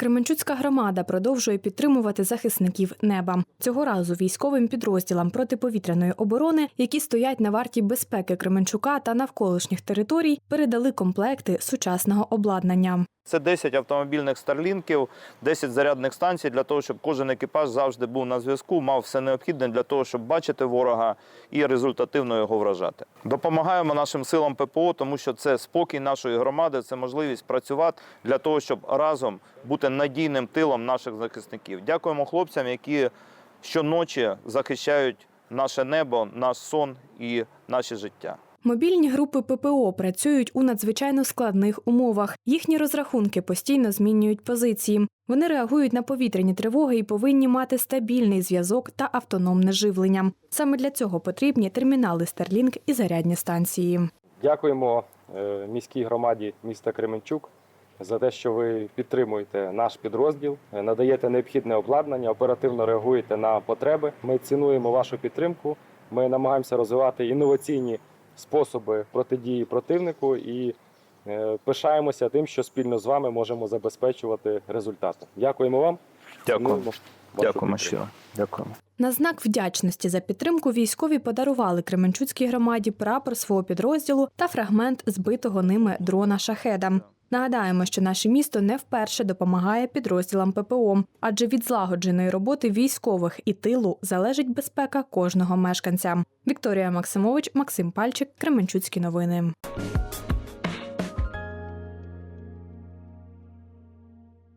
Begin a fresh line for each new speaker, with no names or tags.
Кременчуцька громада продовжує підтримувати захисників неба. Цього разу військовим підрозділам протиповітряної оборони, які стоять на варті безпеки Кременчука та навколишніх територій, передали комплекти сучасного обладнання.
Це 10 автомобільних старлінків, 10 зарядних станцій для того, щоб кожен екіпаж завжди був на зв'язку, мав все необхідне для того, щоб бачити ворога і результативно його вражати. Допомагаємо нашим силам ППО, тому що це спокій нашої громади, це можливість працювати для того, щоб разом бути надійним тилом наших захисників. Дякуємо хлопцям, які щоночі захищають наше небо, наш сон і наше життя.
Мобільні групи ППО працюють у надзвичайно складних умовах. Їхні розрахунки постійно змінюють позиції. Вони реагують на повітряні тривоги і повинні мати стабільний зв'язок та автономне живлення. Саме для цього потрібні термінали Starlink і зарядні станції.
Дякуємо е, міській громаді міста Кременчук за те, що ви підтримуєте наш підрозділ, е, надаєте необхідне обладнання, оперативно реагуєте на потреби. Ми цінуємо вашу підтримку. Ми намагаємося розвивати інноваційні способи протидії противнику і е, пишаємося тим, що спільно з вами можемо забезпечувати результати. Дякуємо вам.
Дякую. Дякуємо
підтримку.
щиро. Дякуємо.
На знак вдячності за підтримку військові подарували Кременчуцькій громаді прапор свого підрозділу та фрагмент збитого ними дрона шахеда. Нагадаємо, що наше місто не вперше допомагає підрозділам ППО, адже від злагодженої роботи військових і тилу залежить безпека кожного мешканця. Вікторія Максимович, Максим Пальчик, Кременчуцькі новини.